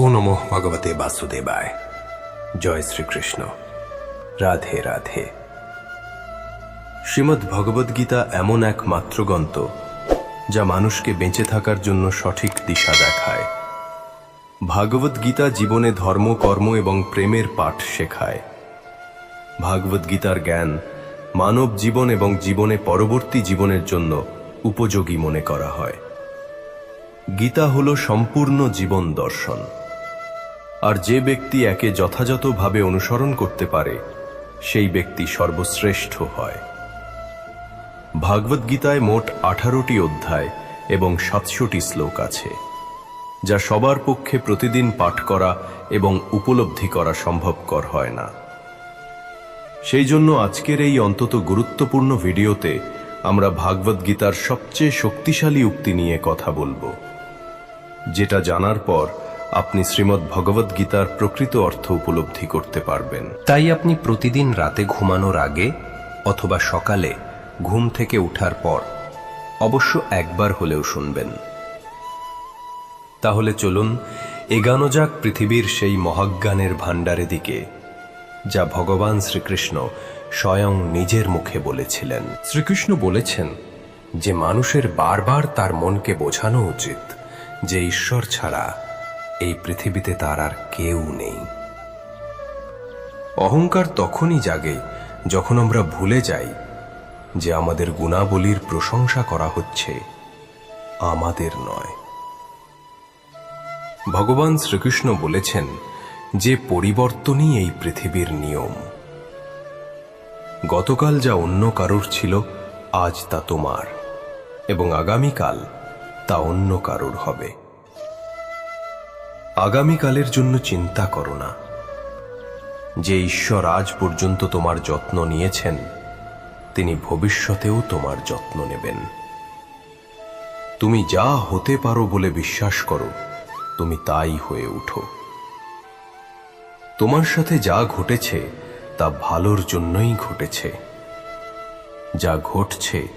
ও নমঃ ভগবতে বাসুদেবায় জয় শ্রীকৃষ্ণ রাধে রাধে শ্রীমদ্ ভগবদ্গীতা এমন এক মাত্র গ্রন্থ যা মানুষকে বেঁচে থাকার জন্য সঠিক দিশা দেখায়। ভাগবদ্গীতা জীবনে ধর্ম, কর্ম এবং প্রেমের পাঠ শেখায়। ভাগবদ্গীতার জ্ঞান মানব জীবন এবং জীবনে পরবর্তী জীবনের জন্য উপযোগী মনে করা হয়। গীতা হল সম্পূর্ণ জীবন দর্শন। আর যে ব্যক্তি একে যথাযথভাবে অনুসরণ করতে পারে, সেই ব্যক্তি সর্বশ্রেষ্ঠ হয়। ভাগবত গীতায় মোট আঠারোটি অধ্যায় এবং সাতশোটি শ্লোক আছে, যা সবার পক্ষে প্রতিদিন পাঠ করা এবং উপলব্ধি করা সম্ভবকর হয় না। সেই জন্য আজকের এই অন্তত গুরুত্বপূর্ণ ভিডিওতে আমরা গীতার সবচেয়ে শক্তিশালী উক্তি নিয়ে কথা বলব, যেটা জানার পর আপনি শ্রীমদ্ ভগবত গীতার প্রকৃত অর্থ উপলব্ধি করতে পারবেন। তাই আপনি প্রতিদিন রাতে ঘুমানোর আগে অথবা সকালে ঘুম থেকে ওঠার পর অবশ্য একবার হলেও শুনবেন। তাহলে চলুন এগানো যাক পৃথিবীর সেই মহাজ্ঞানের ভাণ্ডারে দিকে যা ভগবান শ্রীকৃষ্ণ স্বয়ং নিজের মুখে বলেছিলেন। শ্রীকৃষ্ণ বলেছেন যে মানুষের বারবার তার মনকে বোঝানো উচিত যে ঈশ্বর ছাড়া এই পৃথিবীতে তার আর কেউ নেই। অহংকার তখনই জাগে যখন আমরা ভুলে যাই যে আমাদের গুণাবলীর প্রশংসা করা হচ্ছে আমাদের নয়। ভগবান শ্রীকৃষ্ণ বলেছেন যে পরিবর্তনই এই পৃথিবীর নিয়ম। গতকাল যা অন্য কারোর ছিল, আজ তা তোমার এবং আগামীকাল তা অন্য কারোর হবে। আগামীকালের জন্য চিন্তা করো না। যে ঈশ্বর আজ পর্যন্ত তোমার যত্ন নিয়েছেন, তিনি ভবিষ্যতেও তোমার যত্ন নেবেন। তুমি যা হতে পারো বলে বিশ্বাস করো, তুমি তাই হয়ে উঠো। তোমার সাথে যা ঘটেছে, তা ভালোর জন্যই ঘটেছে। যা ঘটছে,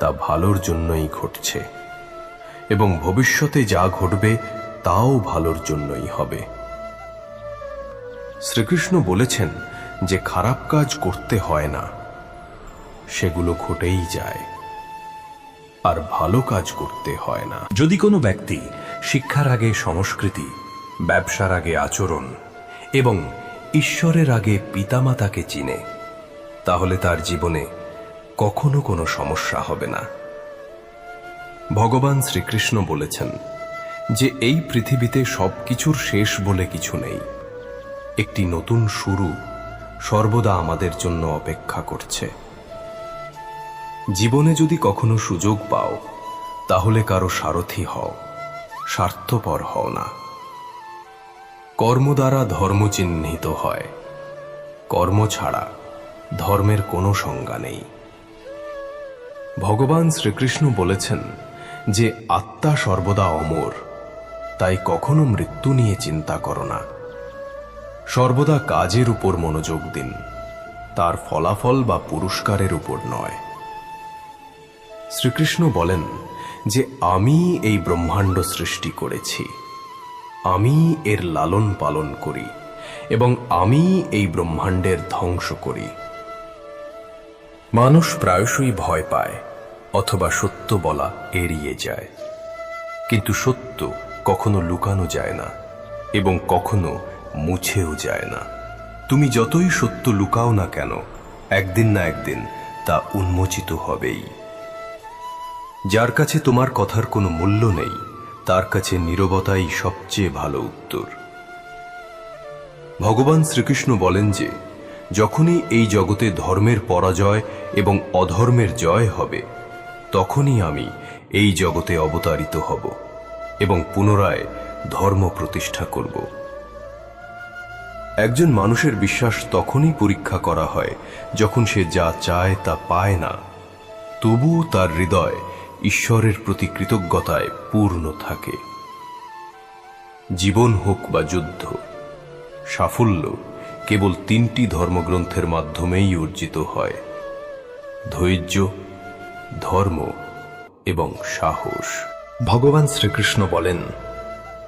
তা ভালোর জন্যই ঘটছে। এবং ভবিষ্যতে যা ঘটবে তাও ভালোর জন্যই হবে। শ্রীকৃষ্ণ বলেছেন যে খারাপ কাজ করতে হয় না, সেগুলো ঘটেই যায়, আর ভালো কাজ করতে হয় না। যদি কোনো ব্যক্তি শিক্ষার আগে সংস্কৃতি, ব্যবসার আগে আচরণ এবং ঈশ্বরের আগে পিতামাতাকে চিনে, তাহলে তার জীবনে কখনো কোনো সমস্যা হবে না। ভগবান শ্রীকৃষ্ণ বলেছেন যে এই পৃথিবীতে সবকিছুর শেষ বলে কিছু নেই। একটি নতুন শুরু সর্বদা আমাদের জন্য অপেক্ষা করছে। জীবনে যদি কখনো সুযোগ পাও, তাহলে কারও সারথি হও, স্বার্থপর হও না। কর্ম দ্বারা ধর্ম চিহ্নিত হয়। কর্ম ছাড়া ধর্মের কোনো সংজ্ঞা নেই। ভগবান শ্রীকৃষ্ণ বলেছেন যে আত্মা সর্বদা অমর। তাই কখনো মৃত্যু নিয়ে চিন্তা করো না। সর্বদা কাজের উপর মনোযোগ দিন। তার ফলাফল বা পুরস্কারের উপর নয়। শ্রীকৃষ্ণ বলেন যে, আমি এই ব্রহ্মাণ্ড সৃষ্টি করেছি। আমি এর লালন পালন করি এবং আমি এই ব্রহ্মাণ্ডের ধ্বংস করি। মানুষ প্রায়শই ভয় পায় অথবা সত্য বলা এড়িয়ে যায়। কিন্তু সত্য কখনো লুকানো যায় না এবং কখনো মুছেও যায় না। তুমি যতই সত্য লুকাও না কেন, একদিন না একদিন তা উন্মোচিত হবেই। যার কাছে তোমার কথার কোনো মূল্য নেই, তার কাছে নীরবতাই সবচেয়ে ভালো উত্তর। ভগবান শ্রীকৃষ্ণ বলেন যে, যখনই এই জগতে ধর্মের পরাজয় এবং অধর্মের জয় হবে, তখনই আমি এই জগতে অবতারিত হব। এবং পুনরায় ধর্ম প্রতিষ্ঠা করব। একজন মানুষের বিশ্বাস তখনই পরীক্ষা করা হয় যখন সে যা চায় তা পায় না। তবুও তার হৃদয় ঈশ্বরের প্রতি কৃতজ্ঞতায় পূর্ণ থাকে। জীবন হোক বা যুদ্ধ, সাফল্য কেবল তিনটি ধর্মগ্রন্থের মাধ্যমেই অর্জিত হয়, ধৈর্য, ধর্ম এবং সাহস। ভগবান শ্রীকৃষ্ণ বলেন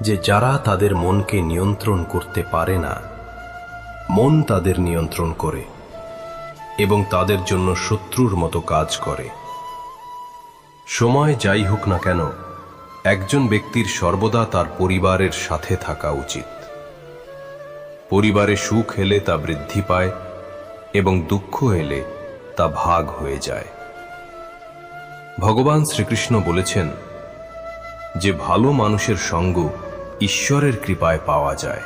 যে যারা তাদের মনকে নিয়ন্ত্রণ করতে পারে না, মন তাদের নিয়ন্ত্রণ করে এবং তাদের জন্য শত্রুর মতো কাজ করে। সময় যাই হোক না কেন, একজন ব্যক্তির সর্বদা তার পরিবারের সাথে থাকা উচিত। পরিবারে সুখ এলে তা বৃদ্ধি পায় এবং দুঃখ এলে তা ভাগ হয়ে যায়। ভগবান শ্রীকৃষ্ণ বলেছেন যে ভালো মানুষের সঙ্গ ঈশ্বরের কৃপায় পাওয়া যায়।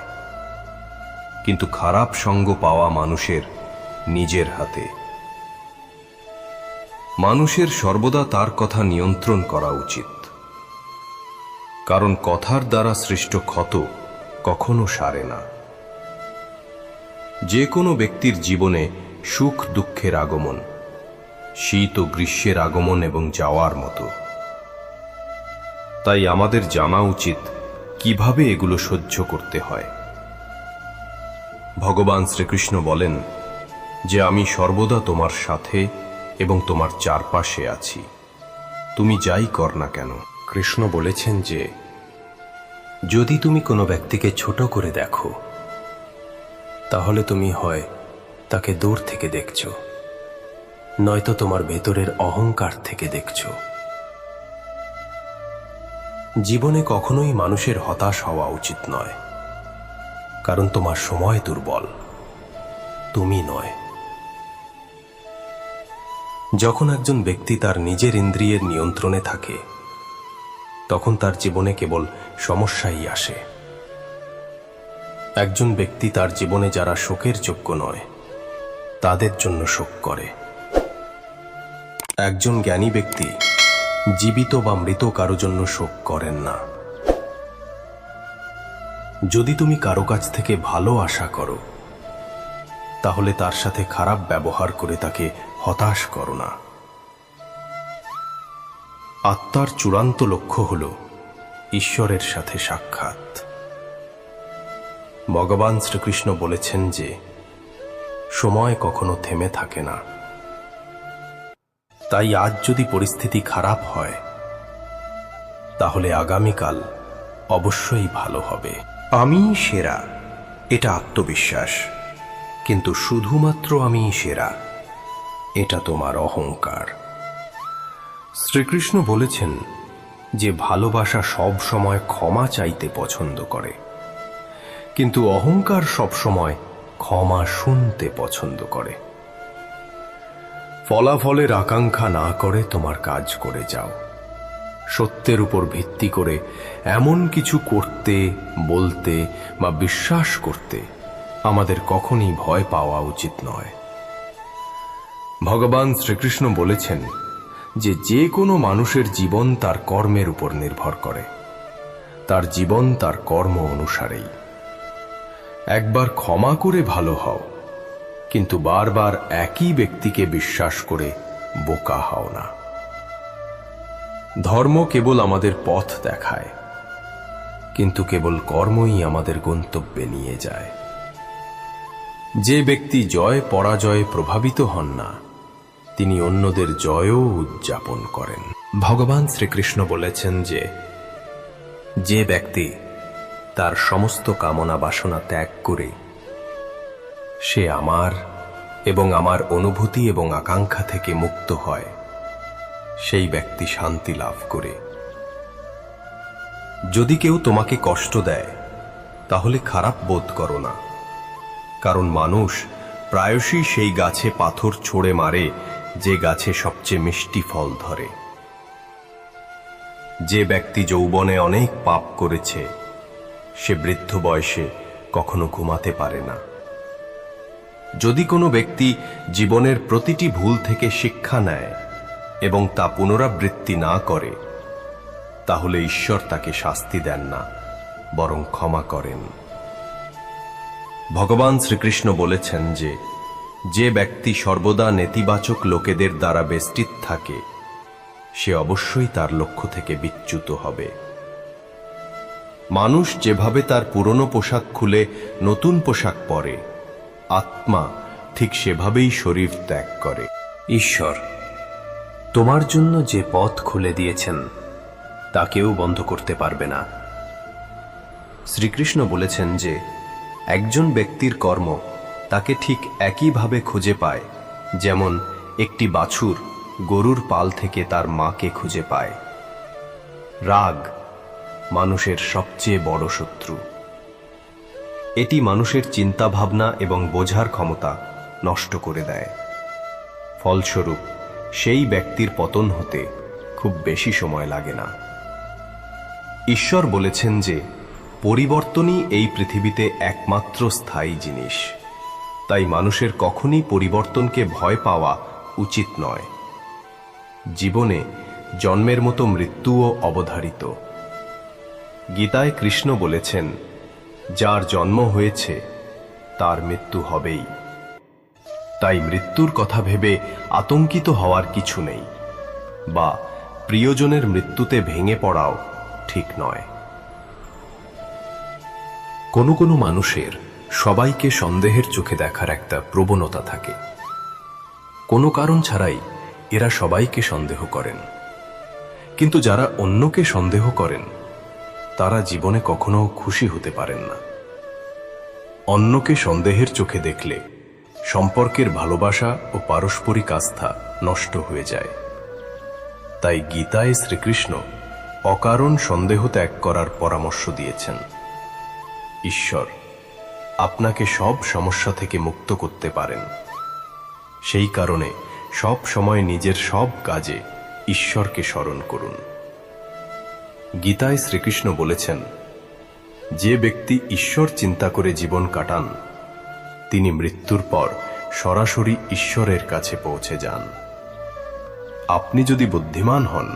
কিন্তু খারাপ সঙ্গ পাওয়া মানুষের নিজের হাতে। মানুষের সর্বদা তার কথা নিয়ন্ত্রণ করা উচিত। কারণ কথার দ্বারা সৃষ্ট ক্ষত কখনো সারে না। যে কোনো ব্যক্তির জীবনে সুখ দুঃখের আগমন, শীত ও গ্রীষ্মের আগমন এবং যাওয়ার মতো। তাই আমাদের জানা উচিত কীভাবে এগুলো সহ্য করতে হয়। ভগবান শ্রীকৃষ্ণ বলেন যে আমি সর্বদা তোমার সাথে এবং তোমার চারপাশে আছি। তুমি যাই কর না কেন। কৃষ্ণ বলেছেন যে, যদি তুমি কোনো ব্যক্তিকে ছোট করে দেখো, তাহলে তুমি হয় তাকে দূর থেকে দেখছ, নয়তো তোমার ভেতরের অহংকার থেকে দেখছ। জীবনে কখনোই মানুষের হতাশ হওয়া উচিত নয়। কারণ তোমার সময় দুর্বল, তুমি নয়। যখন একজন ব্যক্তি তার নিজের ইন্দ্রিয়ের নিয়ন্ত্রণে থাকে, তখন তার জীবনে কেবল সমস্যাই আসে। একজন ব্যক্তি তার জীবনে যারা শোকের যোগ্য নয়, তাদের জন্য শোক করে। একজন জ্ঞানী ব্যক্তি জীবিত বা মৃত কারও জন্য শোক করেন না। যদি তুমি কারও কাছ থেকে ভালো আশা করো, তাহলে তার সাথে খারাপ ব্যবহার করে তাকে হতাশ করো না। আত্মার চূড়ান্ত লক্ষ্য হল ঈশ্বরের সাথে সাক্ষাৎ। ভগবান শ্রীকৃষ্ণ বলেছেন যে, সময় কখনো থেমে থাকে না। তাই আজ যদি পরিস্থিতি খারাপ হয়, তাহলে আগামীকাল অবশ্যই ভালো হবে। আমি সেরা, এটা আত্মবিশ্বাস, কিন্তু শুধুমাত্র আমি সেরা, এটা তোমার অহংকার। শ্রীকৃষ্ণ বলেছেন যে ভালোবাসা সব সময় ক্ষমা চাইতে পছন্দ করে, কিন্তু অহংকার সব সময় ক্ষমা শুনতে পছন্দ করে। ফলাফলের আকাঙ্ক্ষা না করে তোমার কাজ করে যাও। সত্যের উপর ভিত্তি করে এমন কিছু করতে, বলতে বা বিশ্বাস করতে আমাদের কখনই ভয় পাওয়া উচিত নয়। ভগবান শ্রীকৃষ্ণ বলেছেন যে যে কোনো মানুষের জীবন তার কর্মের উপর নির্ভর করে। তার জীবন তার কর্ম অনুসারেই। একবার ক্ষমা করে ভালো হও। কিন্তু বারবার একই ব্যক্তিকে বিশ্বাস করে বোকা হও না। ধর্ম কেবল আমাদের পথ দেখায়, কিন্তু কেবল কর্মই আমাদের গন্তব্যে নিয়ে যায়। যে ব্যক্তি জয় পরাজয়ে প্রভাবিত হন না, তিনি অন্যদের জয়ও উদযাপন করেন। ভগবান শ্রীকৃষ্ণ বলেছেন যে যে ব্যক্তি তার সমস্ত কামনা বাসনা ত্যাগ করে সে আমার এবং আমার অনুভূতি এবং আকাঙ্ক্ষা থেকে মুক্ত হয়। সেই ব্যক্তি শান্তি লাভ করে। যদি কেউ তোমাকে কষ্ট দেয়, তাহলে খারাপ বোধ করো না। কারণ মানুষ প্রায়শই সেই গাছে পাথর ছড়ে মারে, যে গাছে সবচেয়ে মিষ্টি ফল ধরে। যে ব্যক্তি যৌবনে অনেক পাপ করেছে, সে বৃদ্ধ বয়সে কখনো ঘুমাতে পারে না। যদি কোনো ব্যক্তি জীবনের প্রতিটি ভুল থেকে শিক্ষা নেয় এবং তা পুনরাবৃত্তি না করে, তাহলে ঈশ্বর তাকে শাস্তি দেন না, বরং ক্ষমা করেন। ভগবান শ্রীকৃষ্ণ বলেছেন যে যে ব্যক্তি সর্বদা নেতিবাচক লোকেদের দ্বারা বেষ্টিত থাকে, সে অবশ্যই তার লক্ষ্য থেকে বিচ্যুত হবে। মানুষ যেভাবে তার পুরনো পোশাক খুলে নতুন পোশাক পরে আত্মা ঠিক সেভাবেই শরীর ত্যাগ করে। ঈশ্বর, তোমার জন্য যে পথ খুলে দিয়েছেন, তা কেউ বন্ধ করতে পারবে না। শ্রীকৃষ্ণ বলেছেন যে, একজন ব্যক্তির কর্ম তাকে ঠিক একইভাবে খুঁজে পায়, যেমন একটি বাছুর গরুর পাল থেকে তার মাকে খুঁজে পায়। রাগ মানুষের সবচেয়ে বড় শত্রু। এটি মানুষের চিন্তাভাবনা এবং বোঝার ক্ষমতা নষ্ট করে দেয়। ফলস্বরূপ, সেই ব্যক্তির পতন হতে খুব বেশি সময় লাগে না। ঈশ্বর বলেছেন যে, পরিবর্তনই এই পৃথিবীতে একমাত্র স্থায়ী জিনিস। তাই মানুষের কখনই পরিবর্তনকে ভয় পাওয়া উচিত নয়। জীবনে জন্মের মতো মৃত্যুও অবধারিত। গীতায় কৃষ্ণ বলেছেন যার জন্ম হয়েছে, তার মৃত্যু হবেই। তাই মৃত্যুর কথা ভেবে আতঙ্কিত হওয়ার কিছু নেই। বা প্রিয়জনের মৃত্যুতে ভেঙে পড়াও ঠিক নয়। কোনো কোনো মানুষের সবাইকে সন্দেহের চোখে দেখার একটা প্রবণতা থাকে। কোনো কারণ ছাড়াই এরা সবাইকে সন্দেহ করেন। কিন্তু যারা অন্যকে সন্দেহ করেন তারা জীবনে কখনো খুশি হতে পারেন না। অন্যকে সন্দেহের চোখে দেখলে সম্পর্কের ভালোবাসা ও পারস্পরিক আস্থা নষ্ট হয়ে যায়। তাই গীতায় শ্রীকৃষ্ণ অকারণ সন্দেহ ত্যাগ করার পরামর্শ দিয়েছেন। ঈশ্বর, আপনাকে সব সমস্যা থেকে মুক্ত করতে পারেন। সেই কারণে সব সময় নিজের সব কাজে ঈশ্বরকে স্মরণ করুন। গীতায় শ্রীকৃষ্ণ বলেছেন, যে ব্যক্তি ঈশ্বর চিন্তা করে জীবন কাটান, তিনি মৃত্যুর পর সরাসরি ঈশ্বরের কাছে পৌঁছে যান। আপনি যদি বুদ্ধিমান হন,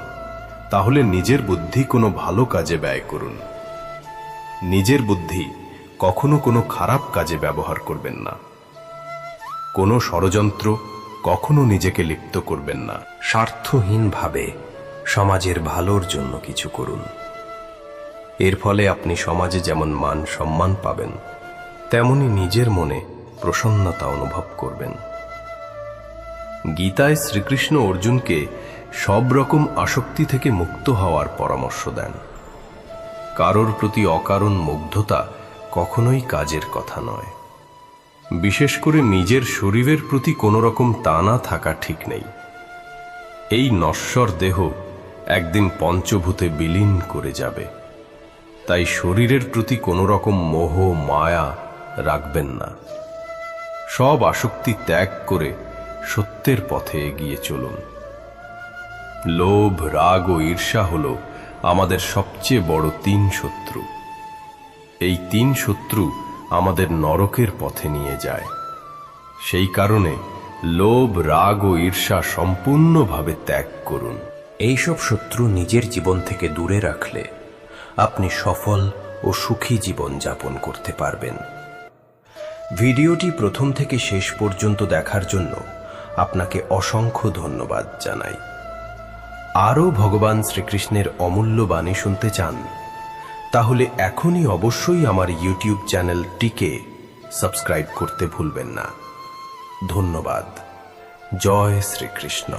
তাহলে নিজের বুদ্ধি কোনো ভালো কাজে ব্যয় করুন। নিজের বুদ্ধি কখনো কোনো খারাপ কাজে ব্যবহার করবেন না। কোনো ষড়যন্ত্র কখনো নিজেকে লিপ্ত করবেন না। স্বার্থহীনভাবে সমাজের ভালোর জন্য কিছু করুন। এর ফলে আপনি সমাজে যেমন মান সম্মান পাবেন, তেমনি নিজের মনে প্রসন্নতা অনুভব করবেন। গীতায় শ্রীকৃষ্ণ অর্জুনকে সব রকম আসক্তি থেকে মুক্ত হওয়ার পরামর্শ দেন। কারোর প্রতি অকারণ মুগ্ধতা কখনোই কাজের কথা নয়। বিশেষ করে নিজের শরীরের প্রতি কোনো রকম টানা থাকা ঠিক নেই। এই নশ্বর দেহ একদিন পঞ্চভূতে বিলীন করে যাবে। তাই শরীরের প্রতি কোনো রকম মোহ, মায়া রাখবেন না। সব আসক্তি ত্যাগ করে সত্যের পথে এগিয়ে চলুন। লোভ, রাগ ও ঈর্ষা হল আমাদের সবচেয়ে বড় তিন শত্রু। এই তিন শত্রু আমাদের নরকের পথে নিয়ে যায়। সেই কারণে লোভ, রাগ ও ঈর্ষা সম্পূর্ণভাবে ত্যাগ করুন। এইসব শত্রু নিজের জীবন থেকে দূরে রাখলে আপনি সফল ও সুখী জীবন যাপন করতে পারবেন। ভিডিওটি প্রথম থেকে শেষ পর্যন্ত দেখার জন্য আপনাকে অসংখ্য ধন্যবাদ জানাই। আরও ভগবান শ্রীকৃষ্ণের অমূল্য বাণী শুনতে চান, তাহলে এখনই অবশ্যই আমার ইউটিউব চ্যানেলটিকে সাবস্ক্রাইব করতে ভুলবেন না। ধন্যবাদ। জয় শ্রীকৃষ্ণ।